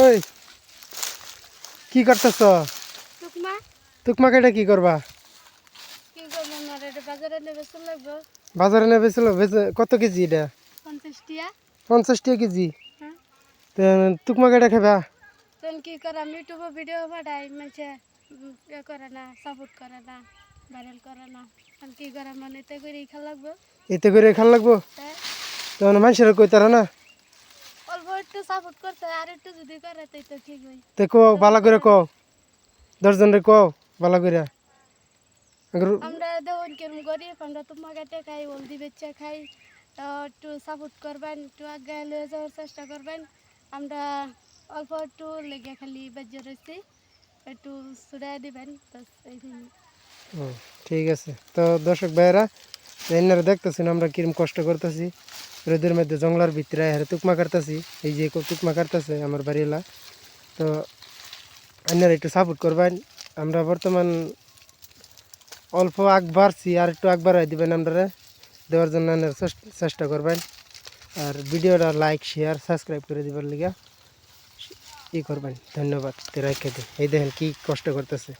ওই কি করতেছ? টুকমা। তুকমা কেটে কি করবা? বাজারে নেবে ছিল কত কেজি এটা? পঞ্চাশ টাকা কেজি? হ্যাঁ। তুকমা কেটে খাবা? কি করাম ইউটিউবে ভিডিও পাঠাই মানুষে ইয়ে করে না সাপোর্ট করে না ভাইরাল করে না। কি করাম মানে এতে করেই খেলা লাগবো। এতে করে খাল লাগবো? হ্যাঁ। তখন মানুষের কইতারা না সাপোর্ট করতে আর একটু যদি করে তাই তো ঠিক হয়। তে কো করে দশজন রে কও বালা করে। আমরা দেখুন কিরম গরিব আমরা তো মাগাতে খাই হলদি বেচে খাই। তো একটু সাপোর্ট করবেন একটু আগে লয়ে যাওয়ার চেষ্টা করবেন। আমরা অল্প একটু লেগে খালি বেজে রয়েছি একটু ছুড়াই দিবেন ঠিক আছে। তো দর্শক ভাইয়েরা এনারা দেখতেছেন আমরা কিরম কষ্ট করতেছি? রোদের মধ্যে জঙ্গলার ভিতরে হারে তুকমা কাটতেছি। এই যে তুকমা কাটতেছে আমার বাড়িওয়ালা। তো এনারা একটু সাপোর্ট করবেন। আমরা বর্তমান অল্প আগ বাড়ছি, আর একটু আগ বাড়াই দিবেন আপনারা দেওয়ার জন্য এনারা চেষ্টা করবেন। আর ভিডিওটা লাইক শেয়ার সাবস্ক্রাইব করে দিবার লিগা। ই করবেন। ধন্যবাদ। রাখে দিন এই দেখেন কী কষ্ট করতেছে।